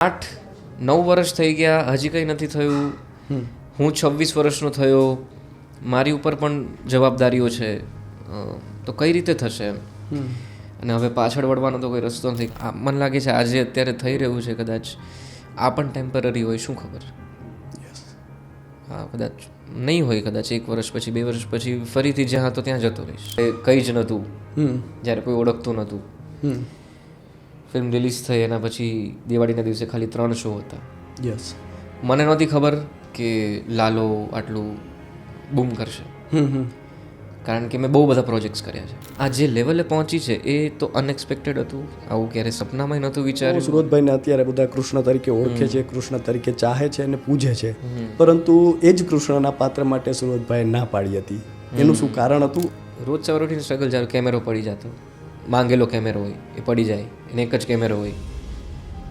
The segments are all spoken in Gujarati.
આઠ નવ વર્ષ થઈ ગયા હજી કંઈ નથી થયું. હું છવ્વીસ વર્ષનો થયો. મારી ઉપર પણ જવાબદારીઓ છે. તો કઈ રીતે થશે એમ? અને હવે પાછળ વળવાનો તો કોઈ રસ્તો નથી. મને લાગે છે આજે અત્યારે થઈ રહ્યું છે કદાચ. આ પણ ટેમ્પરરી હોય શું ખબર? હા કદાચ નહીં હોય કદાચ એક વર્ષ પછી બે વર્ષ પછી. ફરીથી જ્યાં હતો ત્યાં જતો રહીશ. કંઈ જ નહોતું. જ્યારે કોઈ ઓળખતું નહોતું. ફિલ્મ રિલીઝ થઈ એના પછી દિવાળીના દિવસે ખાલી ત્રણ શો હતા. યસ મને નહોતી ખબર કે લાલો આટલું બૂમ કરશે. કારણ કે મેં બહુ બધા પ્રોજેક્ટ્સ કર્યા છે. આ જે લેવલે પહોંચી છે એ તો અનએક્સપેક્ટેડ હતું. આવું ક્યારે સપનામાં નહોતું વિચાર્યું. સુરતભાઈને અત્યારે બધા કૃષ્ણ તરીકે ઓળખે છે કૃષ્ણ તરીકે ચાહે છે અને પૂજે છે. પરંતુ એ જ કૃષ્ણના પાત્ર માટે સુરતભાઈએ ના પાડી હતી. એનું શું કારણ હતું? રોજ સવારે ઉઠીને સ્ટ્રગલ જ્યારે કેમેરો પડી જતો. માંગેલો કેમેરો હોય, એ પડી જાય, એને એક જ કેમેરો હોય.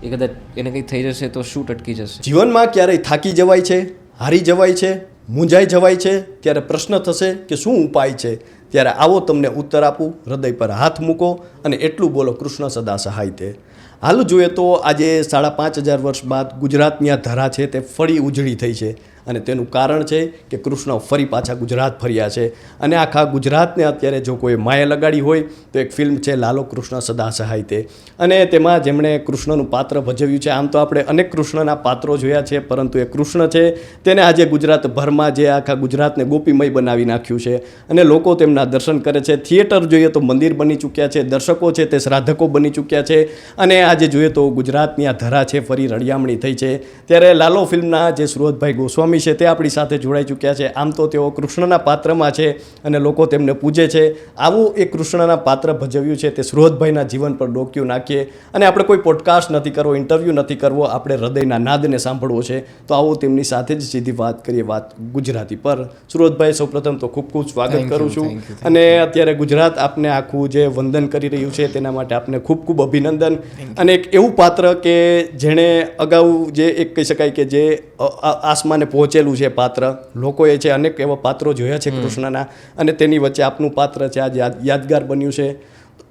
એ કદાચ એને કંઈ થઈ જશે તો શૂટ અટકી જશે. જીવનમાં ક્યારેય થાકી જવાય છે, હારી જવાય છે, મૂંઝાઈ જવાય છે, ત્યારે પ્રશ્ન થશે કે શું ઉપાય છે? ત્યારે આવો તમને ઉત્તર આપું, હૃદય પર હાથ મૂકો અને એટલું બોલો, કૃષ્ણ સદા સહાય તે હાલ જોઈએ તો આજે સાડા પાંચ હજાર વર્ષ બાદ ગુજરાતની આ ધરા છે તે ફરી ઉજળી થઈ છે. અને તેનું કારણ છે કે કૃષ્ણ ફરી પાછા ગુજરાત ફર્યા છે. અને આખા ગુજરાતને અત્યારે જો કોઈ માએ લગાડી હોય, તો એક ફિલ્મ છે લાલો કૃષ્ણ સદા સહાય તે અને તેમાં જેમણે કૃષ્ણનું પાત્ર ભજવ્યું છે, આમ તો આપણે અનેક કૃષ્ણના પાત્રો જોયા છે, પરંતુ એ કૃષ્ણ છે, તેને આજે ગુજરાતભરમાં જે આખા ગુજરાતને ગોપીમય બનાવી નાખ્યું છે. અને લોકો તેમના દર્શન કરે છે. થિયેટર જોઈએ તો મંદિર બની ચૂક્યા છે, દર્શકો છે તે શ્રાદ્ધકો બની ચૂક્યા છે. અને આજે જોઈએ તો ગુજરાતની આ ધરા છે, ફરી રળિયામણી થઈ છે. ત્યારે લાલો ફિલ્મના જે સુરતભાઈ ગોસ્વામી છે તે આપણી સાથે જોડાઈ ચૂક્યા છે. આમ તો તેઓ કૃષ્ણના પાત્રમાં છે અને લોકો તેમને પૂજે છે. આવું એ કૃષ્ણના પાત્ર ભજવ્યું છે તે સુરતભાઈના જીવન પર ડોક્યું નાખીએ. અને આપણે કોઈ પોડકાસ્ટ નથી કરવો ઇન્ટરવ્યૂ નથી કરવો આપણે હૃદયના નાદને સાંભળવો છે. તો આવો તેમની સાથે જ સીધી વાત કરીએ વાત ગુજરાતી પર. સુરતભાઈ સૌપ્રથમ તો ખૂબ ખૂબ સ્વાગત કરું છું. અને અત્યારે ગુજરાત આપને આખું જે વંદન કરી રહ્યું છે તેના માટે આપને ખૂબ ખૂબ અભિનંદન. અને એક એવું પાત્ર કે જેણે અગાઉ જે એક કહી શકાય કે જે આસમાને આ- પહોંચેલું છે પાત્ર. લોકોએ છે અનેક એવા પાત્રો જોયા છે કૃષ્ણના અને તેની વચ્ચે આપનું પાત્ર છે આ યાદગાર બન્યું છે.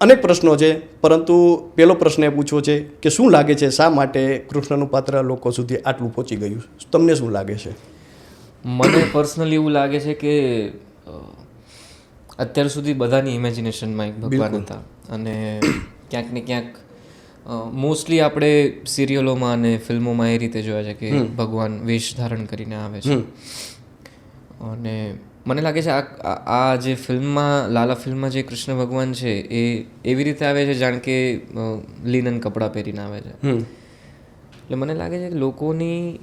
અનેક પ્રશ્નો છે પરંતુ પેલો પ્રશ્ન એ પૂછવો છે કે શું લાગે છે શા માટે કૃષ્ણનું પાત્ર લોકો સુધી આટલું પહોંચી ગયું? તમને શું લાગે છે? મને પર્સનલી એવું લાગે છે કે અત્યાર સુધી બધાની ઇમેજિનેશનમાં એક ભગવાન હતા. અને ક્યાંક ને ક્યાંક મોસ્ટલી આપણે સિરિયલોમાં અને ફિલ્મોમાં એ રીતે જોયા છે કે ભગવાન વેશ ધારણ કરીને આવે છે. અને મને લાગે છે આ આ- જે ફિલ્મમાં લાલા ફિલ્મમાં જે કૃષ્ણ ભગવાન છે એ એવી રીતે આવે છે જાણ કે લિનન કપડાં પહેરીને આવે છે. એટલે મને લાગે છે કે લોકોની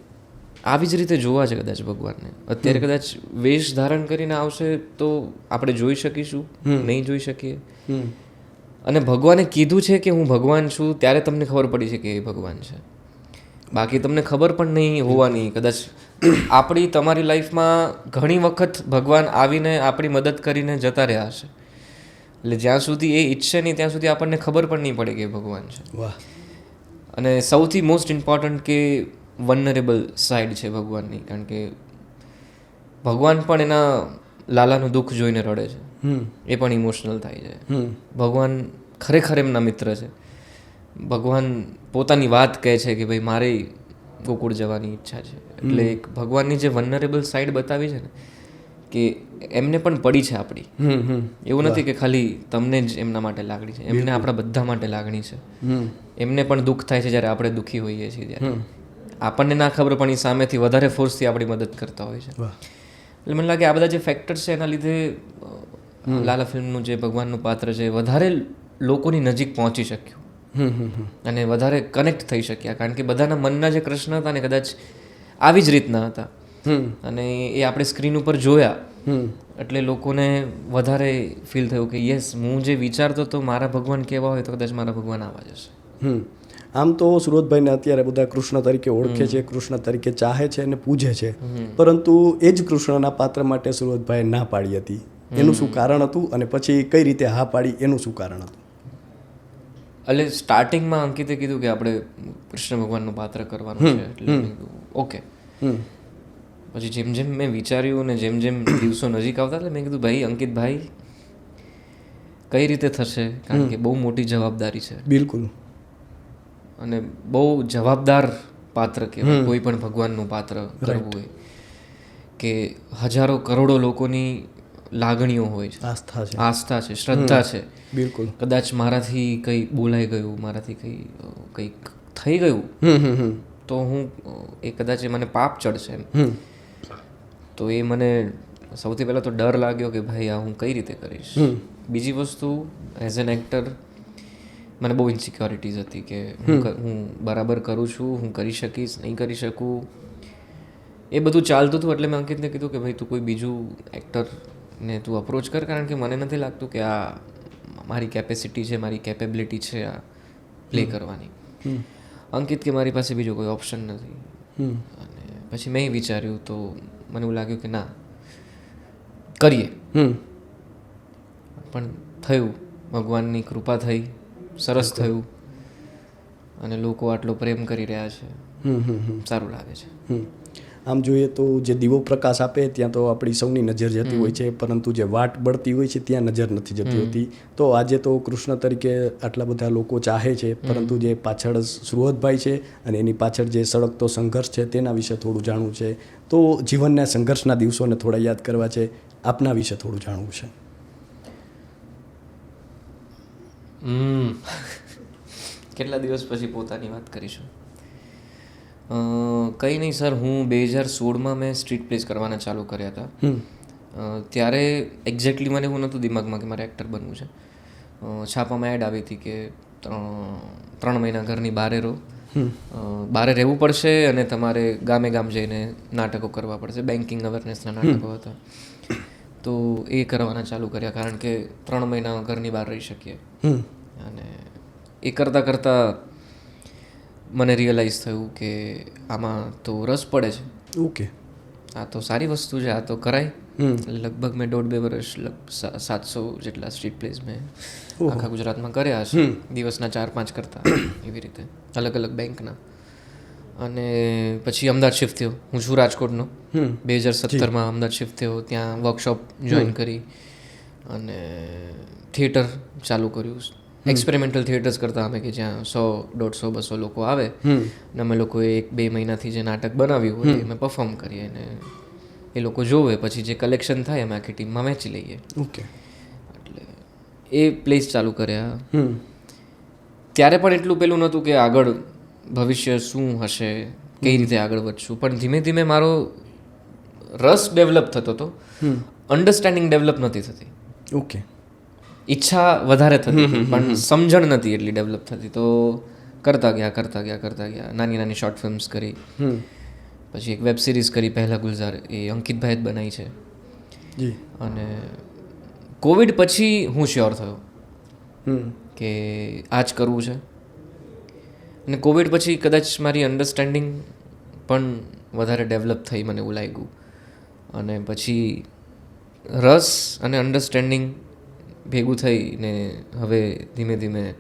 આવી જ રીતે જોવા છે કદાચ ભગવાનને. અત્યારે કદાચ વેશ ધારણ કરીને આવશે તો આપણે જોઈ શકીશું નહીં જોઈ શકીએ. અને ભગવાને કીધું છે કે હું ભગવાન છું ત્યારે તમને ખબર પડી છે કે એ ભગવાન છે. બાકી તમને ખબર પણ નહીં હોવાની કદાચ આપણી તમારી લાઈફમાં ઘણી વખત ભગવાન આવીને આપણી મદદ કરીને જતા રહ્યા હશે. એટલે જ્યાં સુધી એ ઈચ્છે નહીં ત્યાં સુધી આપણને ખબર પણ નહીં પડે કે એ ભગવાન છે. વાહ. અને સૌથી મોસ્ટ ઇમ્પોર્ટન્ટ કે વનરેબલ સાઈડ છે ભગવાનની કારણ કે ભગવાન પણ એના લાલાનું દુઃખ જોઈને રડે છે. એ પણ ઇમોશનલ થાય છે. ભગવાન ખરેખર એમના મિત્ર છે. ભગવાન પોતાની વાત કહે છે કે ભાઈ મારે ગોકુળ જવાની ઈચ્છા છે. એટલે એક ભગવાનની જે વનરેબલ સાઈડ બતાવી છે ને કે એમને પણ પડી છે આપણી. એવું નથી કે ખાલી તમને જ એમના માટે લાગણી છે. એમને આપણા બધા માટે લાગણી છે. એમને પણ દુઃખ થાય છે જ્યારે આપણે દુઃખી હોઈએ છીએ ત્યારે. આપણને ના ખબર પણ એ સામેથી વધારે ફોર્સથી આપણી મદદ કરતા હોય છે. એટલે મને લાગે આ બધા જે ફેક્ટર્સ છે એના લીધે લાલા ફિલ્મનું જે ભગવાનનું પાત્ર છે વધારે લોકોની નજીક પહોંચી શક્યું. હમ હમ હમ. અને વધારે કનેક્ટ થઈ શક્યા. કારણ કે બધાના મનના જે કૃષ્ણ હતા ને કદાચ આવી જ રીતના હતા. હમ. અને એ આપણે સ્ક્રીન ઉપર જોયા. એટલે લોકોને વધારે ફીલ થયું કે યસ હું જે વિચારતો હતો મારા ભગવાન કેવા હોય તો કદાચ મારા ભગવાન આવા જશે હમ. આમ તો સુરતભાઈને અત્યારે બધા કૃષ્ણ તરીકે ઓળખે છે કૃષ્ણ તરીકે ચાહે છે અને પૂજે છે. પરંતુ એ જ કૃષ્ણના પાત્ર માટે સુરતભાઈએ ના પાડી હતી. એનું શું કારણ હતું અને પછી કઈ રીતે હા પાડી એનું શું કારણ હતું? એટલે સ્ટાર્ટિંગમાં અંકિતે કીધું કે આપણે કૃષ્ણ ભગવાનનું પાત્ર કરવાનું છે એટલે ઓકે. પછી જેમ જેમ મેં વિચાર્યું અને જેમ જેમ દિવસો નજીક આવતા એટલે મેં કીધું ભાઈ અંકિતભાઈ કઈ રીતે થશે? કારણ કે બહુ મોટી જવાબદારી છે. બિલકુલ. અને બહુ જવાબદાર પાત્ર કહેવાય કોઈ પણ ભગવાનનું પાત્ર કરવું હોય કે હજારો કરોડો લોકોની લાગણીઓ હોય છે. આસ્થા છે. આસ્થા છે શ્રદ્ધા છે. બિલકુલ. કદાચ મારાથી કંઈ બોલાઈ ગયું મારાથી કંઈ કંઈક થઈ ગયું તો હું એ કદાચ એ મને પાપ ચડશે તો એ મને સૌથી પહેલાં તો ડર લાગ્યો કે ભાઈ આ હું કઈ રીતે કરીશ? બીજી વસ્તુ એઝ એન એક્ટર મને બહુ ઇન્સિક્યોરિટીઝ હતી કે હું હું બરાબર કરું છું હું કરી શકીશ નહીં કરી શકું. એ બધું ચાલતું હતું એટલે મેં અંકિતને કીધું કે ભાઈ તું કોઈ બીજું એક્ટરને તું અપ્રોચ કર કારણ કે મને નથી લાગતું કે આ મારી કેપેસિટી છે મારી કેપેબિલિટી છે આ પ્લે કરવાની. અંકિત કે મારી પાસે બીજો કોઈ ઓપ્શન નથી. હમ. અને પછી મેં વિચાર્યું તો મને એવું લાગ્યું કે ના કરીએ. હમ. પણ થયું. ભગવાનની કૃપા થઈ. સરસ થયું. અને લોકો આટલો પ્રેમ કરી રહ્યા છે. હમ હમ હમ. સારું લાગે છે. હમ. આમ જોઈએ તો જે દીવો પ્રકાશ આપે ત્યાં તો આપણી સૌની નજર જતી હોય છે પરંતુ જે વાટ બળતી હોય છે ત્યાં નજર નથી જતી હોતી. તો આજે તો કૃષ્ણ તરીકે આટલા બધા લોકો ચાહે છે પરંતુ જે પાછળ સુરતભાઈ છે અને એની પાછળ જે સળગતો સંઘર્ષ છે તેના વિશે થોડું જાણવું છે. તો જીવનના સંઘર્ષના દિવસોને થોડા યાદ કરવા છે. આપના વિશે થોડું જાણવું છે. કેટલા દિવસ પછી પોતાની વાત કરીશું? કંઈ નહીં સર હું બે હજાર સોળમાં મેં સ્ટ્રીટ પ્લેસ કરવાના ચાલુ કર્યા હતા. ત્યારે એક્ઝેક્ટલી મને એવું નહોતું દિમાગમાં કે મારે એક્ટર બનવું છે. છાપામાં એડ આવી હતી કે ત્રણ મહિના ઘરની બહારે રહો. બહારે રહેવું પડશે અને તમારે ગામે ગામ જઈને નાટકો કરવા પડશે. બેન્કિંગ અવેરનેસના નાટકો હતા. તો એ કરવાના ચાલુ કર્યા કારણ કે ત્રણ મહિના ઘરની બહાર રહી શકીએ. અને એ કરતાં કરતાં મને રિયલાઇઝ થયું કે આમાં તો રસ પડે છે. ઓકે. આ તો સારી વસ્તુ છે આ તો કરાય. હમ. લગભગ મેં દોઢ બે વર્ષ સાતસો જેટલા સ્ટ્રીટ પ્લેસ મેં આખા ગુજરાતમાં કર્યા છે દિવસના ચાર પાંચ કરતા એવી રીતે. અલગ અલગ બેંકના. અને પછી અમદાવાદ શિફ્ટ થયો. હું છું રાજકોટનો. હમ. બે હજાર સત્તરમાં અમદાવાદ શિફ્ટ થયો. ત્યાં વર્કશોપ જોઈન કરી અને થિયેટર ચાલુ કર્યું. એક્સપેરિમેન્ટલ થિયેટર્સ કરતા અમે કે જ્યાં સો દોઢસો બસો લોકો આવે ને અમે લોકોએ એક બે મહિનાથી જે નાટક બનાવ્યું હોય એ અમે પરફોર્મ કરીએ અને એ લોકો જોવે. પછી જે કલેક્શન થાય અમે આખી ટીમમાં વહેંચી લઈએ. ઓકે. એટલે એ પ્લેસ ચાલુ કર્યા. ત્યારે પણ એટલું પેલું નહોતું કે આગળ ભવિષ્ય શું હશે કઈ રીતે આગળ વધશું. પણ ધીમે ધીમે મારો રસ ડેવલપ થતો હતો. અન્ડરસ્ટેન્ડિંગ ડેવલપ નથી થતી. ઓકે. ઈચ્છા વધારે થતી પણ સમજણ નથી એટલી ડેવલપ થતી. તો કરતા ગયા કરતા ગયા કરતા ગયા. નાની નાની શોર્ટ ફિલ્મ્સ કરી. પછી એક વેબ સિરીઝ કરી પહેલા ગુલઝાર. એ અંકિતભાઈ જ બનાવી છે. અને કોવિડ પછી હું શ્યોર થયો કે આ જ કરવું છે. અને કોવિડ પછી કદાચ મારી અન્ડરસ્ટેન્ડિંગ પણ વધારે ડેવલપ થઈ મને એવું લાગ્યું. અને પછી રસ અને અન્ડરસ્ટેન્ડિંગ ભેગું થઈને હવે ધીમે ધીમે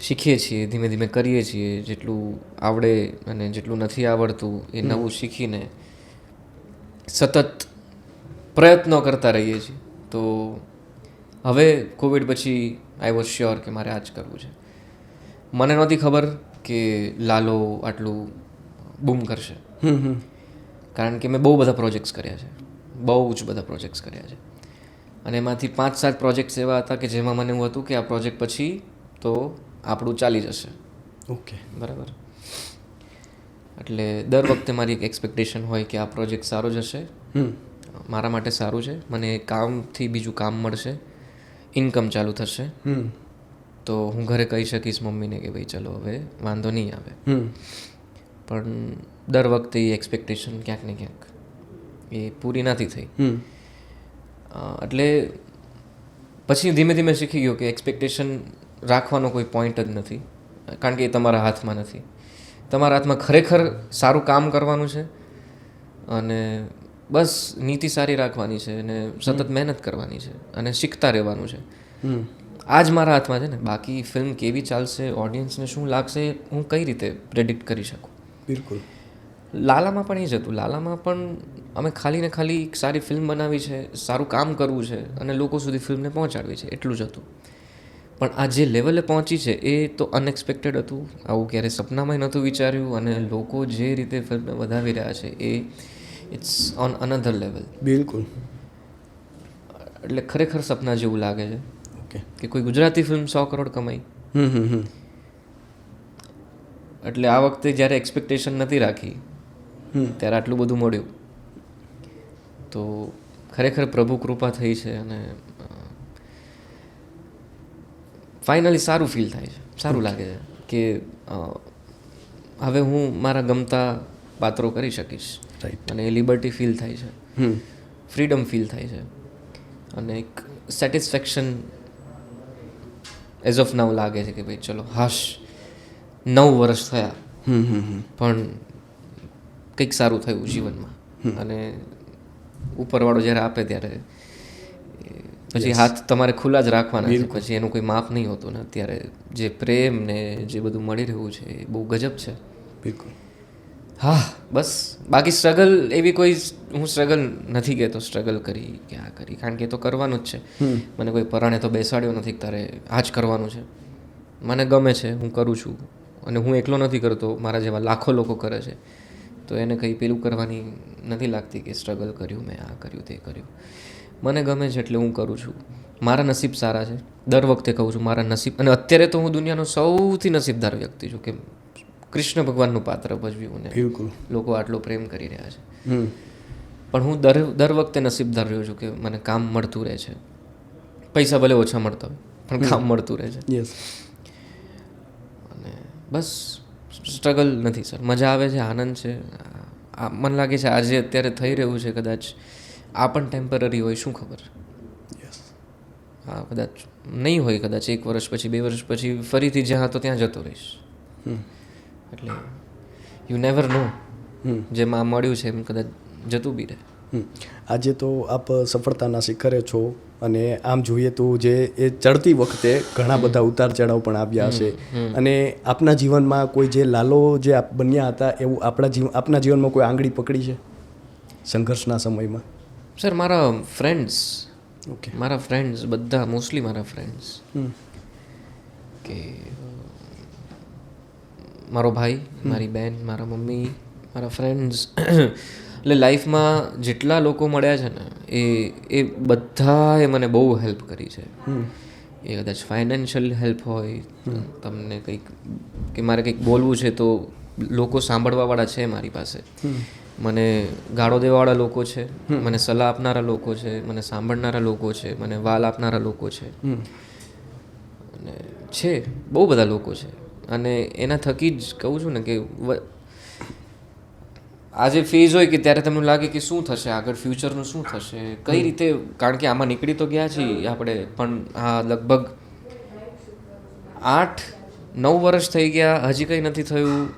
શીખીએ છીએ ધીમે ધીમે કરીએ છીએ જેટલું આવડે અને જેટલું નથી આવડતું એ નવું શીખીને સતત પ્રયત્નો કરતા રહીએ છીએ. તો હવે કોવિડ પછી આઈ વોઝ શ્યોર કે મારે આ જ કરવું છે. મને નહોતી ખબર કે લાલો આટલું બૂમ કરશે. કારણ કે મેં બહુ બધા પ્રોજેક્ટ્સ કર્યા છે. બહુ જ બધા પ્રોજેક્ટ્સ કર્યા છે. અને એમાંથી પાંચ સાત પ્રોજેક્ટ્સ એવા હતા કે જેમાં મને એવું હતું કે આ પ્રોજેક્ટ પછી તો આપણું ચાલી જશે. ઓકે. બરાબર. એટલે દર વખતે મારી એક એક્સપેક્ટેશન હોય કે આ પ્રોજેક્ટ સારો જશે. મારા માટે સારું છે. મને કામથી બીજું કામ મળશે. ઇન્કમ ચાલુ થશે. તો હું ઘરે કહી શકીશ મમ્મીને કે ભાઈ ચલો હવે વાંધો નહીં આવે. પણ દર વખતે એ એક્સપેક્ટેશન ક્યાંક ને ક્યાંક એ પૂરી નથી થઈ. હમ. એટલે પછી ધીમે ધીમે શીખી ગયો કે એક્સપેક્ટેશન રાખવાનો કોઈ પોઈન્ટ જ નથી કારણ કે એ તમારા હાથમાં નથી. તમારા હાથમાં ખરેખર સારું કામ કરવાનું છે અને બસ નીતિ સારી રાખવાની છે અને સતત મહેનત કરવાની છે અને શીખતા રહેવાનું છે. આ જ મારા હાથમાં છે ને બાકી ફિલ્મ કેવી ચાલશે ઓડિયન્સને શું લાગશે હું કઈ રીતે પ્રેડિક્ટ કરી શકું? બિલકુલ. લાલામાં પણ એ જ હતું. લાલામાં પણ અમે ખાલી ને ખાલી એક સારી ફિલ્મ બનાવી છે સારું કામ કરવું છે અને લોકો સુધી ફિલ્મને પહોંચાડવી છે. એટલું જ હતું. પણ આ જે લેવલે પહોંચી છે એ તો અનએક્સપેક્ટેડ હતું. આવું ક્યારેય સપનામાં નહોતું વિચાર્યું અને લોકો જે રીતે ફિલ્મને વધાવી રહ્યા છે એ ઇટ્સ ઓન અનધર લેવલ બિલકુલ. એટલે ખરેખર સપના જેવું લાગે છે. ઓકે. કે કોઈ ગુજરાતી ફિલ્મ સો કરોડ કમાઈ. હમ હમ હમ. એટલે આ વખતે જ્યારે એક્સપેક્ટેશન નથી રાખી ત્યારે આટલું બધું મળ્યું. તો ખરેખર પ્રભુ કૃપા થઈ છે અને ફાઇનલી સારું ફીલ થાય છે. સારું લાગે છે કે હવે હું મારા ગમતા પાત્રો કરી શકીશ. અને એ લિબર્ટી ફીલ થાય છે. હમ. ફ્રીડમ ફીલ થાય છે. અને એક સેટિસ્ફેક્શન એઝ ઓફ નાવ લાગે છે કે ભાઈ ચલો હાશ નવ વર્ષ થયા. હમ હમ હમ. પણ કંઈક સારું થયું જીવનમાં. અને ઉપરવાળો જ્યારે આપે ત્યારે પછી હાથ તમારે ખુલ્લા જ રાખવાના છે. પછી એનું કોઈ માપ નહીં હોતું ને અત્યારે. જે પ્રેમ ને જે બધું મળી રહ્યું છે એ બહુ ગજબ છે. બિલકુલ. હા બસ. બાકી સ્ટ્રગલ એવી કોઈ હું સ્ટ્રગલ નથી કહેતો. સ્ટ્રગલ કરી કે આ કરી? કારણ કે એ તો કરવાનું જ છે. મને કોઈ પરાણે તો બેસાડ્યો નથી તારે આ જ કરવાનું છે. મને ગમે છે હું કરું છું. અને હું એકલો નથી કરતો મારા જેવા લાખો લોકો કરે છે. તો એને કંઈ પેલું કરવાની નથી લાગતી કે સ્ટ્રગલ કર્યું મેં આ કર્યું તે કર્યું. મને ગમે છે એટલે હું કરું છું. મારા નસીબ સારા છે. દર વખતે કહું છું મારા નસીબ અને અત્યારે તો હું દુનિયાનો સૌથી નસીબદાર વ્યક્તિ છું કે કૃષ્ણ ભગવાનનું પાત્ર ભજવ્યું ને બિલકુલ. લોકો આટલો પ્રેમ કરી રહ્યા છે. હમ. પણ હું દર દર વખતે નસીબદાર રહ્યો છું કે મને કામ મળતું રહે છે. પૈસા ભલે ઓછા મળતા હોય પણ કામ મળતું રહે છે. અને બસ સ્ટ્રગલ નથી સર. મજા આવે છે આનંદ છે. આ મને લાગે છે આજે અત્યારે થઈ રહ્યું છે કદાચ આ પણ ટેમ્પરરી હોય શું ખબર? હા કદાચ નહીં હોય કદાચ એક વર્ષ પછી બે વર્ષ પછી ફરીથી જ્યાં હતો ત્યાં જતો રહીશ. એટલે યુ નેવર નો જેમાં મળ્યું છે એમ કદાચ જતું બી રહે. આજે તો આપ સફળતાના શિખરે છો. અને આમ જોઈએ તો જે એ ચડતી વખતે ઘણા બધા ઉતાર ચઢાવ પણ આવ્યા હશે. અને આપના જીવનમાં કોઈ જે લાલો જે બન્યા હતા એવું આપણા જીવન આપના જીવનમાં કોઈ આંગળી પકડી છે? સંઘર્ષના સમયમાં. સર મારા ફ્રેન્ડ્સ ઓકે મારા ફ્રેન્ડ્સ બધા મોસ્ટલી મારા ફ્રેન્ડ્સ કે મારો ભાઈ મારી બેન મારા મમ્મી મારા ફ્રેન્ડ્સ એટલે લાઈફમાં જેટલા લોકો મળ્યા છે ને એ એ બધાએ મને બહુ હેલ્પ કરી છે. એ કદાચ ફાઇનાન્શિયલ હેલ્પ હોય તમને કંઈક કે મારે કંઈક બોલવું છે તો લોકો સાંભળવાવાળા છે મારી પાસે. મને ગાળો દેવાવાળા લોકો છે મને સલાહ આપનારા લોકો છે મને સાંભળનારા લોકો છે મને વાલ આપનારા લોકો છે. હમ. અને છે બહુ બધા લોકો છે. અને એના થકી જ કહું છું ને કે વ- આ જે ફેઝ હોય કે ત્યારે તમને લાગે કે શું થશે? આગળ ફ્યુચરનું શું થશે? કઈ રીતે? કારણ કે આમાં નીકળી તો ગયા છીએ આપણે પણ હા લગભગ આઠ નવ વર્ષ થઈ ગયા. હજી કંઈ નથી થયું.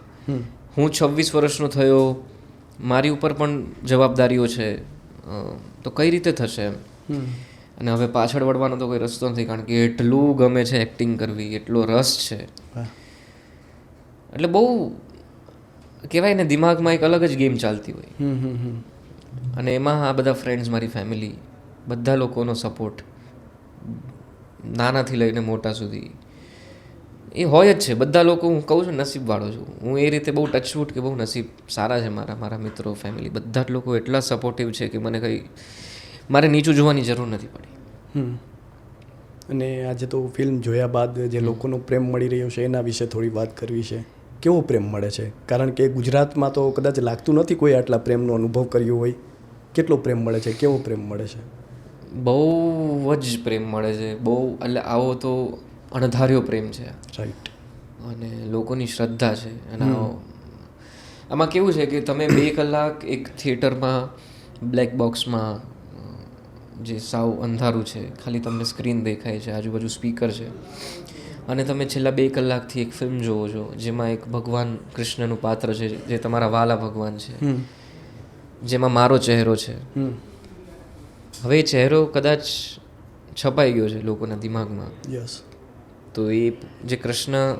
હું છવ્વીસ વર્ષનો થયો. મારી ઉપર પણ જવાબદારીઓ છે. તો કઈ રીતે થશે એમ? અને હવે પાછળ વળવાનો તો કોઈ રસ્તો નથી કારણ કે એટલું ગમે છે એક્ટિંગ કરવી એટલો રસ છે. એટલે બહુ કહેવાય ને દિમાગમાં એક અલગ જ ગેમ ચાલતી હોય. હમ હમ હમ. અને એમાં આ બધા ફ્રેન્ડ્સ મારી ફેમિલી બધા લોકોનો સપોર્ટ નાનાથી લઈને મોટા સુધી. એ હોય જ છે. બધા લોકો હું કહું છું નસીબવાળો છું. હું એ રીતે બહુ ટચવુટ કે બહુ નસીબ સારા છે મારા મારા મિત્રો ફેમિલી બધા જ લોકો એટલા સપોર્ટિવ છે કે મને કંઈ મારે નીચું જોવાની જરૂર નથી પડી. અને આજે તો ફિલ્મ જોયા બાદ જે લોકોનો પ્રેમ મળી રહ્યો છે એના વિશે થોડી વાત કરવી છે. કેવો પ્રેમ મળે છે? કારણ કે ગુજરાતમાં તો કદાચ લાગતું નથી કોઈ આટલા પ્રેમનો અનુભવ કર્યો હોય. કેટલો પ્રેમ મળે છે? કેવો પ્રેમ મળે છે? બહુ જ પ્રેમ મળે છે. બહુ એટલે આવો તો અણધાર્યો પ્રેમ છે. રાઈટ અને લોકોની શ્રદ્ધા છે. અને આમાં કેવું છે કે તમે બે કલાક એક થિયેટરમાં બ્લેક બોક્સમાં જે સાવ અંધારું છે. ખાલી તમને સ્ક્રીન દેખાય છે. આજુબાજુ સ્પીકર છે. અને તમે છેલ્લા બે કલાકથી એક ફિલ્મ જોવો છો જેમાં એક ભગવાન કૃષ્ણનું પાત્ર છે જે તમારા વાલા ભગવાન છે. જેમાં મારો ચહેરો છે. હવે એ ચહેરો કદાચ છપાઈ ગયો છે લોકોના દિમાગમાં. યસ તો એ જે કૃષ્ણ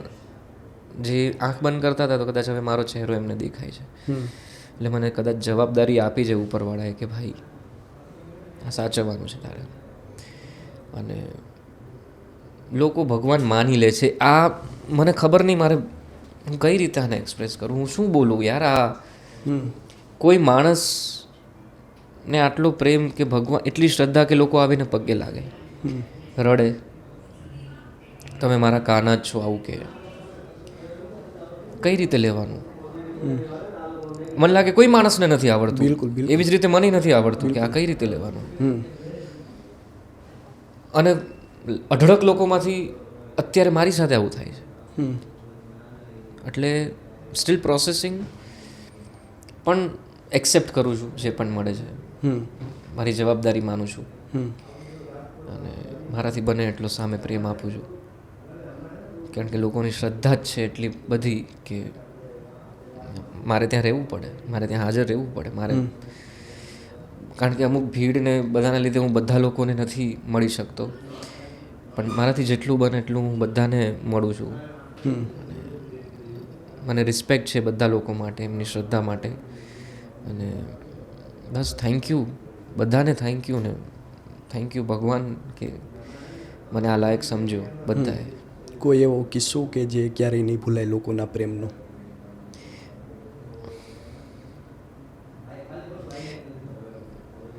જે આંખ બંધ કરતા હતા તો કદાચ હવે મારો ચહેરો એમને દેખાય છે. એટલે મને કદાચ જવાબદારી આપી છે ઉપરવાળાએ કે ભાઈ આ સાચવવાનું છે તારે. અને લોકો ભગવાન માની લે છે. આ મને ખબર નહીં મારે હું કઈ રીતે આને એક્સપ્રેસ કરું? હું શું બોલું યાર? આ કોઈ માણસ ને આટલો પ્રેમ કે ભગવાન એટલી શ્રદ્ધા કે લોકો આવીને પગે લાગે. રડે. તમે મારા કાના જ છો આવું કે. કઈ રીતે લેવાનું? મને લાગે કોઈ માણસને નથી આવડતું. બિલકુલ. એવી જ રીતે મને નથી આવડતું કે આ કઈ રીતે લેવાનું? અને અઢળક લોકોમાંથી અત્યારે મારી સાથે આવું થાય છે. એટલે સ્ટીલ પ્રોસેસિંગ પણ એક્સેપ્ટ કરું છું જે પણ મળે છે. મારી જવાબદારી માનું છું. અને મારાથી બને એટલો સામે પ્રેમ આપું છું. કારણ કે લોકોની શ્રદ્ધા જ છે એટલી બધી કે મારે ત્યાં રહેવું પડે મારે ત્યાં હાજર રહેવું પડે મારે કારણ કે અમુક ભીડને બધાના લીધે હું બધા લોકોને નથી મળી શકતો. પણ મારાથી જેટલું બને એટલું હું બધાને મળું છું. મને રિસ્પેક્ટ છે બધા લોકો માટે એમની શ્રદ્ધા માટે. અને બસ થેન્ક યુ બધાને થેન્ક યુ ને થેન્ક યુ ભગવાન કે મને આ લાયક સમજ્યો બધાએ. કોઈ એવો કિસ્સો કે જે ક્યારેય નહીં ભૂલાય લોકોના પ્રેમનો?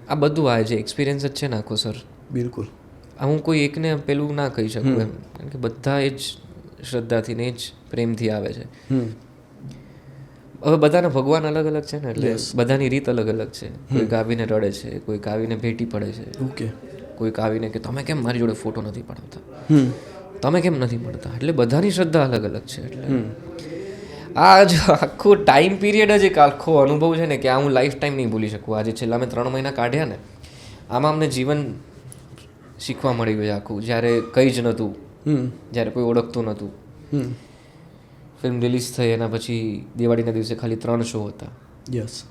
આ બધું આ જે એક્સપિરિયન્સ જ છે ને આખો સર બિલકુલ. હું કોઈ એકને પેલું ના કહી શકું એમ. કારણ કે બધા એ જ શ્રદ્ધાથી ને એ જ પ્રેમથી આવે છે. હવે બધાના ભગવાન અલગ અલગ છે ને એટલે બધાની રીત અલગ અલગ છે. કોઈ ગાવીને રડે છે કોઈ કાવીને ભેટી પડે છે. ઓકે. કોઈ કાવીને કે તમે કેમ મારી જોડે ફોટો નથી પડાવતા તમે કેમ નથી મળતા? એટલે બધાની શ્રદ્ધા અલગ અલગ છે એટલે આ જ આખો ટાઈમ પીરિયડ જ એક આખો અનુભવ છે ને કે આ હું લાઈફ ટાઈમ નહીં ભૂલી શકું. આજે છેલ્લા મેં ત્રણ મહિના કાઢ્યા ને આમાં અમને જીવન શીખવા મળી ગયું આખું. જ્યારે કંઈ જ નહોતું હમ. જ્યારે કોઈ ઓળખતું નહોતું. હમ. ફિલ્મ રિલીઝ થઈ એના પછી દિવાળીના દિવસે ખાલી ત્રણ શો હતા. યસ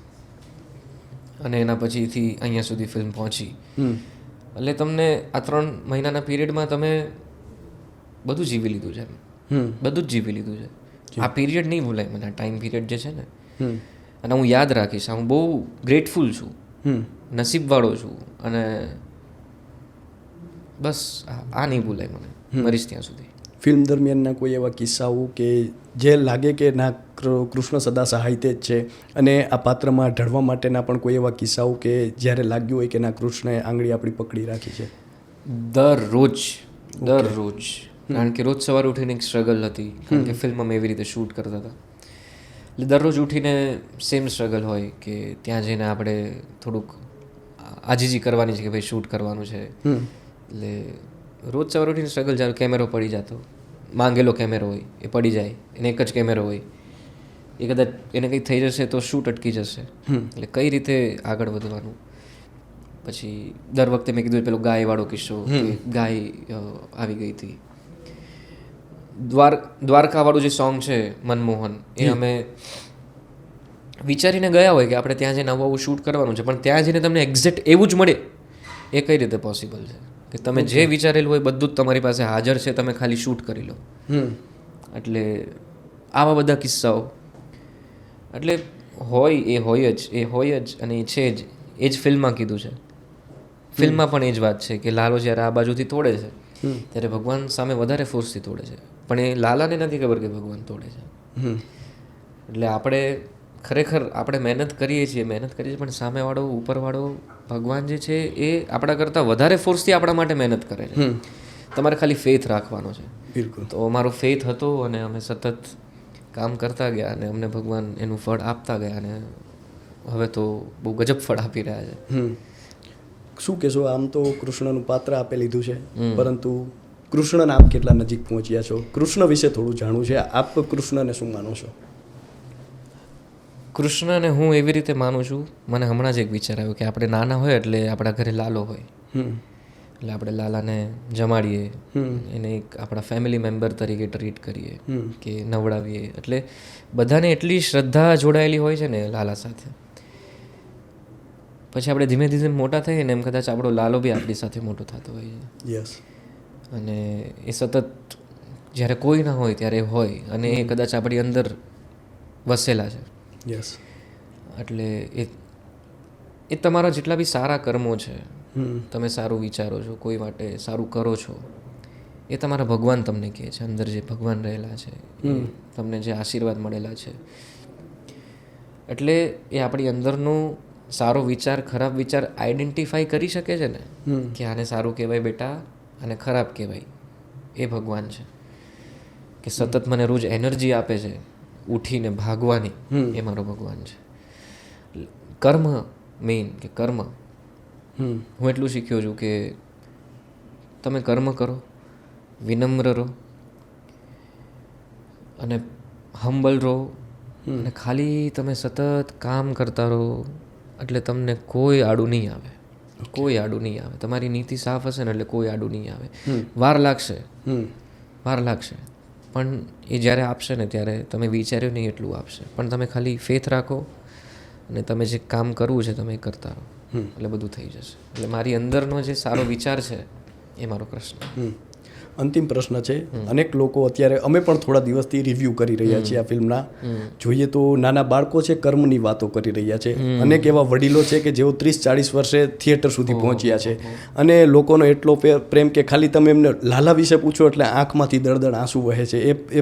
અને એના પછીથી અહીંયા સુધી ફિલ્મ પહોંચી. હમ. એટલે તમને આ ત્રણ મહિનાના પીરિયડમાં તમે બધું જીવી લીધું છે બધું જ જીવી લીધું છે. આ પીરિયડ નહીં ભૂલાય મને આ ટાઈમ પીરિયડ જે છે ને હમ. અને હું યાદ રાખીશ હું બહુ ગ્રેટફુલ છું. હમ. નસીબવાળો છું. અને બસ આ નહીં ભૂલાય મને. મરીશ ત્યાં સુધી. ફિલ્મ દરમિયાનના કોઈ એવા કિસ્સાઓ કે જે લાગે કે ના કૃષ્ણ સદા સહાય જ છે અને આ પાત્રમાં ઢળવા માટેના પણ કોઈ એવા કિસ્સાઓ કે જ્યારે લાગ્યું હોય કે ના કૃષ્ણએ આંગળી આપણી પકડી રાખી છે? દરરોજ દરરોજ કારણ કે રોજ સવારે ઉઠીને એક સ્ટ્રગલ હતી. કારણ કે ફિલ્મ અમે એવી રીતે શૂટ કરતા હતા. એટલે દરરોજ ઉઠીને સેમ સ્ટ્રગલ હોય કે ત્યાં જઈને આપણે થોડુંક આજીજી કરવાની છે કે ભાઈ શૂટ કરવાનું છે. એટલે રોજ સવારે ઉઠીને સ્ટ્રગલ જ્યારે કેમેરો પડી જતો માંગેલો કેમેરો હોય એ પડી જાય એને એક જ કેમેરો હોય એ કદાચ એને કંઈ થઈ જશે તો શૂટ અટકી જશે. એટલે કઈ રીતે આગળ વધવાનું? પછી દર વખતે મેં કીધું પેલો ગાયવાળો કિસ્સો ગાય આવી ગઈ હતી. દ્વાર દ્વારકાવાળું જે સોંગ છે મનમોહન એ અમે વિચારીને ગયા હોય કે આપણે ત્યાં જઈને આવું આવું શૂટ કરવાનું છે પણ ત્યાં જઈને તમને એક્ઝેક્ટ એવું જ મળે એ કઈ રીતે પોસિબલ છે? કે તમે જે વિચારેલું હોય બધું જ તમારી પાસે હાજર છે તમે ખાલી શૂટ કરી લો. એટલે આવા બધા કિસ્સાઓ. એટલે હોય એ હોય જ એ હોય જ અને એ છે જ. એ જ ફિલ્મમાં કીધું છે. ફિલ્મમાં પણ એ જ વાત છે કે લાલો જ્યારે આ બાજુથી તોડે છે ત્યારે ભગવાન સામે વધારે ફોર્સથી તોડે છે. પણ એ લાલાને નથી ખબર કે ભગવાન તોડે છે. એટલે આપણે ખરેખર આપણે મહેનત કરીએ છીએ મહેનત કરીએ છીએ પણ સામેવાળો ઉપરવાળો ભગવાન જે છે એ આપણા કરતાં વધારે ફોર્સથી આપણા માટે મહેનત કરે છે. તમારે ખાલી ફેથ રાખવાનો છે. બિલકુલ. તો અમારો ફેથ હતો અને અમે સતત કામ કરતા ગયા અને અમને ભગવાન એનું ફળ આપતા ગયા અને હવે તો બહુ ગજબ ફળ આપી રહ્યા છે. શું કહેશો? આમ તો કૃષ્ણનું પાત્ર આપે લીધું છે. પરંતુ કૃષ્ણના આપ કેટલા નજીક પહોંચ્યા છો? કૃષ્ણ વિશે થોડું જાણવું છે. આપ કૃષ્ણને શું માનો છો? કૃષ્ણને હું એવી રીતે માનું છું મને હમણાં જ એક વિચાર આવ્યો કે આપણે નાના હોય એટલે આપણા ઘરે લાલો હોય. એટલે આપણે લાલાને જમાડીએ એને એક આપણા ફેમિલી મેમ્બર તરીકે ટ્રીટ કરીએ કે નવડાવીએ. એટલે બધાને એટલી શ્રદ્ધા જોડાયેલી હોય છે ને લાલા સાથે. પછી આપણે ધીમે ધીમે મોટા થઈએ ને એમ કદાચ આપણો લાલો બી આપણી સાથે મોટો થતો હોય છે. યસ અને એ સતત જ્યારે કોઈ ના હોય ત્યારે હોય અને એ કદાચ આપણી અંદર વસેલા છે. યસ એટલે એ એ તમારા જેટલા બી સારા કર્મો છે તમે સારું વિચારો છો કોઈ માટે સારું કરો છો એ તમારા ભગવાન તમને કહે છે અંદર જે ભગવાન રહેલા છે તમને જે આશીર્વાદ મળેલા છે. એટલે એ આપણી અંદરનો સારો વિચાર ખરાબ વિચાર આઈડેન્ટિફાઈ કરી શકે છે ને? કે આને સારું કહેવાય બેટા અને ખરાબ કહેવાય એ ભગવાન છે. કે સતત મને રોજ એનર્જી આપે છે ઉઠીને ભાગવાની એ મારો ભગવાન છે. કર્મ મેઇન કે કર્મ. હું એટલું શીખ્યો છું કે તમે કર્મ કરો વિનમ્ર રહો અને હંબલ રહો અને ખાલી તમે સતત કામ કરતા રહો એટલે તમને કોઈ આડું નહીં આવે. કોઈ આડું નહીં આવે. તમારી નીતિ સાફ હશે ને એટલે કોઈ આડું નહીં આવે. વાર લાગશે. વાર લાગશે. પણ એ જ્યારે આપશે ને ત્યારે તમે વિચાર્યું નહીં એટલું આપશે. પણ તમે ખાલી ફેથ રાખો અને તમે જે કામ કરવું છે તમે કરતા રહો. એટલે બધું થઈ જશે. એટલે મારી અંદરનો જે સારો વિચાર છે એ મારો પ્રશ્ન. અંતિમ પ્રશ્ન છે. અનેક લોકો અત્યારે અમે પણ થોડા દિવસથી રિવ્યૂ કરી રહ્યા છીએ આ ફિલ્મના. જોઈએ તો નાના બાળકો છે કર્મની વાતો કરી રહ્યા છે. અનેક એવા વડીલો છે કે જેઓ ત્રીસ ચાળીસ વર્ષે થિયેટર સુધી પહોંચ્યા છે. અને લોકોનો એટલો પ્રેમ કે ખાલી તમે એમને લાલા વિશે પૂછો એટલે આંખમાંથી દળદળ આંસુ વહે છે. એ એ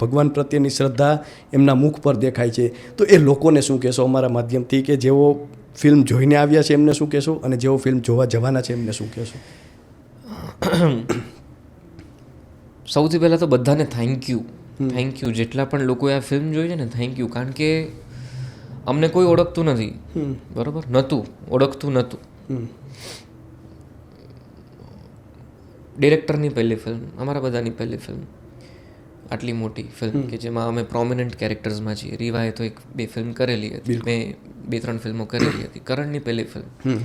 ભગવાન પ્રત્યેની શ્રદ્ધા એમના મુખ પર દેખાય છે. તો એ લોકોને શું કહેશો અમારા માધ્યમથી કે જેઓ ફિલ્મ જોઈને આવ્યા છે એમને શું કહેશો? અને જેઓ ફિલ્મ જોવા જવાના છે એમને શું કહેશો? સૌથી પહેલાં તો બધાને થેન્ક યુ થેન્ક યુ જેટલા પણ લોકોએ આ ફિલ્મ જોઈ છે ને થેન્ક યુ કારણ કે અમને કોઈ ઓળખતું નથી. બરોબર? નહોતું. ઓળખતું નહોતું. ડિરેક્ટરની પહેલી ફિલ્મ અમારા બધાની પહેલી ફિલ્મ આટલી મોટી ફિલ્મ કે જેમાં અમે પ્રોમિનન્ટ કેરેક્ટર્સમાં છીએ. રીવાએ તો એક બે ફિલ્મ કરેલી હતી. મેં બે ત્રણ ફિલ્મો કરેલી હતી. કરણની પહેલી ફિલ્મ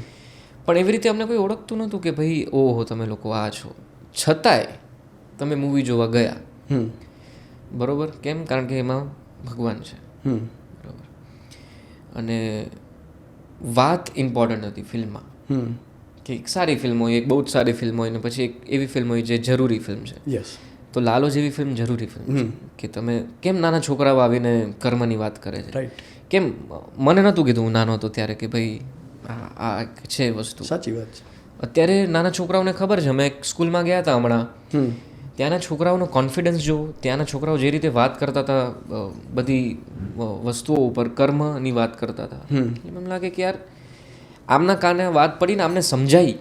પણ એવી રીતે અમને કોઈ ઓળખતું નહોતું કે ભાઈ ઓહો તમે લોકો આ છો. છતાંય તમે મૂવી જોવા ગયા? બરોબર? કેમ? કારણ કે એમાં ભગવાન છે. બરોબર. અને વાત ઇમ્પોર્ટન્ટ હતી ફિલ્મમાં. કે એક સારી ફિલ્મ હોય એક બહુ જ સારી ફિલ્મ હોય અને પછી એક એવી ફિલ્મ હોય જે જરૂરી ફિલ્મ છે. યસ તો લાલો જેવી ફિલ્મ જરૂરી ફિલ્મ છે. કે તમે કેમ નાના છોકરાઓ આવીને કર્મની વાત કરે છે? રાઈટ કેમ? મને નહોતું કીધું હું નાનો હતો ત્યારે કે ભાઈ આ છે વસ્તુ. સાચી વાત છે. અત્યારે નાના છોકરાઓને ખબર છે અમે એક સ્કૂલમાં ગયા હતા હમણાં. હમ. ત્યાંના છોકરાઓનો કોન્ફિડન્સ જો ત્યાંના છોકરાઓ જે રીતે વાત કરતા હતા બધી વસ્તુઓ ઉપર કર્મની વાત કરતા હતા. એમ એમ લાગે કે યાર આમના કાને વાત પડીને આમને સમજાઈ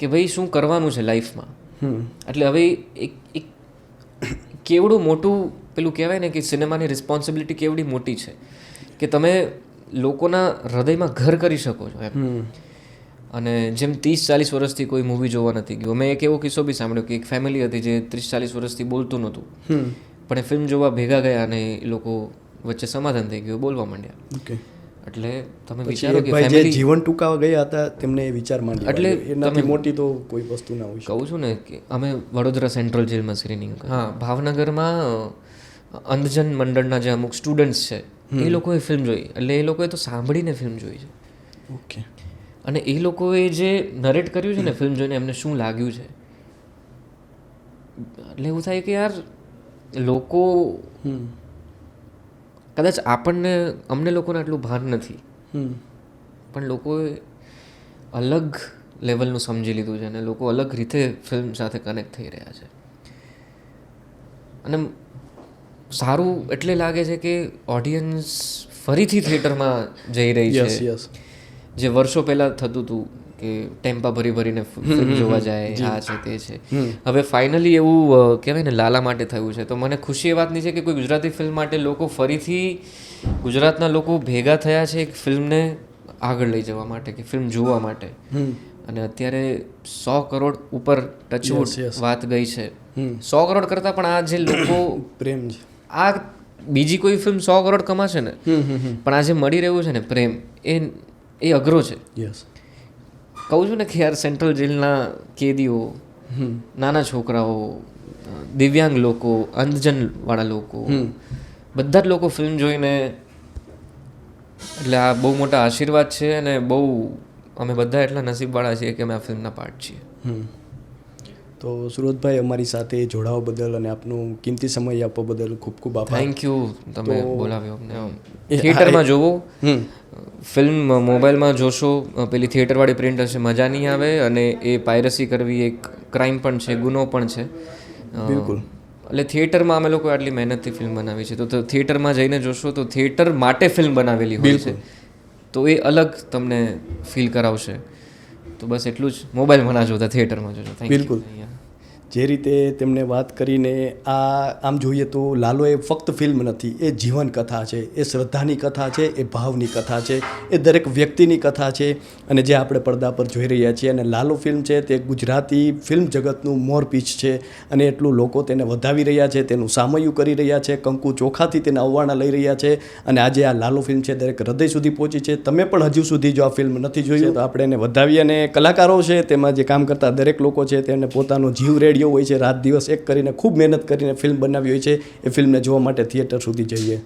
કે ભાઈ શું કરવાનું છે લાઈફમાં એટલે હવે એક એક કેવડું મોટું પેલું કહેવાય ને કે સિનેમાની રિસ્પોન્સિબિલિટી કેવડી મોટી છે. કે તમે લોકોના હૃદયમાં ઘર કરી શકો છો એમ. અને જેમ ત્રીસ ચાલીસ વર્ષથી કોઈ મૂવી જોવા નથી ગયો. મેં એક એવો કિસ્સો બી સાંભળ્યો કે એક ફેમિલી હતી જે ત્રીસ ચાલીસ વર્ષથી બોલતું નહોતું. પણ એ ફિલ્મ જોવા ભેગા ગયા અને એ લોકો વચ્ચે સમાધાન થઈ ગયું બોલવા માંડ્યા. ઓકે. એટલે તમે વિચારો કે ફેમિલી જીવન ટૂંકાવા ગયા હતા તેમને એ વિચાર માંડ્યો. એટલે. એનાથી મોટી તો કોઈ વસ્તુ ના હોય કહું છું ને કે અમે વડોદરા સેન્ટ્રલ જેલમાં સ્ક્રીનિંગ હા. ભાવનગરમાં અંધજન મંડળના જે અમુક સ્ટુડન્ટ્સ છે એ લોકોએ ફિલ્મ જોઈ. એટલે એ લોકોએ તો સાંભળીને ફિલ્મ જોઈ છે. ઓકે. અને એ લોકોએ જે નરેટ કર્યું છે ને ફિલ્મ જોઈને એમને શું લાગ્યું છે? એટલે એવું થાય કે યાર લોકો કદાચ આપણને અમને લોકોને આટલું ભાન નથી. પણ લોકોએ અલગ લેવલનું સમજી લીધું છે અને લોકો અલગ રીતે ફિલ્મ સાથે કનેક્ટ થઈ રહ્યા છે. અને સારું એટલે લાગે છે કે ઓડિયન્સ ફરીથી થિયેટરમાં જઈ રહી યસ છે યસ જે વર્ષો પહેલાં થતું હતું કે ટેમ્પા ભરી ભરીને ફિલ્મ જોવા જાય આ છે તે છે. હવે ફાઇનલી એવું કહેવાય ને લાલા માટે થયું છે. તો મને ખુશી એ વાતની છે કે કોઈ ગુજરાતી ફિલ્મ માટે લોકો ફરીથી ગુજરાતના લોકો ભેગા થયા છે એક ફિલ્મને આગળ લઈ જવા માટે કે ફિલ્મ જોવા માટે. અને અત્યારે સો કરોડ ઉપર ટચવુડ. વાત ગઈ છે. સો કરોડ કરતાં પણ આ જે લોકો પ્રેમ છે. આ બીજી કોઈ ફિલ્મ સો કરોડ કમાશે ને? પણ આ જે મળી રહ્યું છે ને પ્રેમ એ એ અઘરો છે. યસ કહું છું ને કે યાર સેન્ટ્રલ જેલના કેદીઓ નાના છોકરાઓ દિવ્યાંગ લોકો અંધજનવાળા લોકો બધા જ લોકો ફિલ્મ જોઈને એટલે આ બહુ મોટા આશીર્વાદ છે અને બહુ અમે બધા એટલા નસીબવાળા છીએ કે અમે આ ફિલ્મના પાર્ટ છીએ. તો સુરતભાઈ અમારી સાથે જોડાવા બદલ અને આપનું કિંમતી સમય આપવા બદલ ખૂબ ખૂબ આભાર. થેન્ક યુ તમે બોલાવ્યો અમને. થિયેટરમાં જોવો. ફિલ્મ મોબાઈલમાં જોશો. પેલી થિયેટરવાળી પ્રિન્ટ હશે મજા નહીં આવે. અને એ પાયરસી કરવી એક ક્રાઇમ પણ છે ગુનો પણ છે. બિલકુલ. એટલે થિયેટરમાં અમે લોકો આટલી મહેનતથી ફિલ્મ બનાવી છે. તો થિયેટરમાં જઈને જોશો તો થિયેટર માટે ફિલ્મ બનાવેલી હોય છે. તો એ અલગ તમને ફીલ કરાવશે. તો બસ એટલું જ. મોબાઈલમાં ના જોતા થિયેટરમાં જોજો. બિલકુલ. અહીંયા. બિલકુલ. જે રીતે તેમણે વાત કરીને આ આમ જોઈએ તો લાલો એ ફક્ત ફિલ્મ નથી, એ જીવન કથા છે, એ શ્રદ્ધાની કથા છે, એ ભાવની કથા છે, એ દરેક વ્યક્તિની કથા છે અને જે આપણે પડદા પર જોઈ રહ્યા છીએ અને લાલો ફિલ્મ છે તે ગુજરાતી ફિલ્મ જગતનું મોરપીચ છે અને એટલું લોકો તેને વધાવી રહ્યા છે, તેનું સામયું કરી રહ્યા છે, કંકુ ચોખાથી તેને અવવાણા લઈ રહ્યા છે અને આજે આ લાલો ફિલ્મ છે દરેક હૃદય સુધી પહોંચી છે. તમે પણ હજુ સુધી જો આ ફિલ્મ નથી જોઈ તો આપણે એને વધાવી અને કલાકારો છે, તેમાં જે કામ કરતા દરેક લોકો છે, તેને પોતાનો જીવ રેડિયો હોય છે રાત દિવસ એક કરીને ખૂબ મહેનત કરીને ફિલ્મ બનાવી હોય છે એ ફિલ્મને જોવા માટે થિયેટર સુધી જઈએ.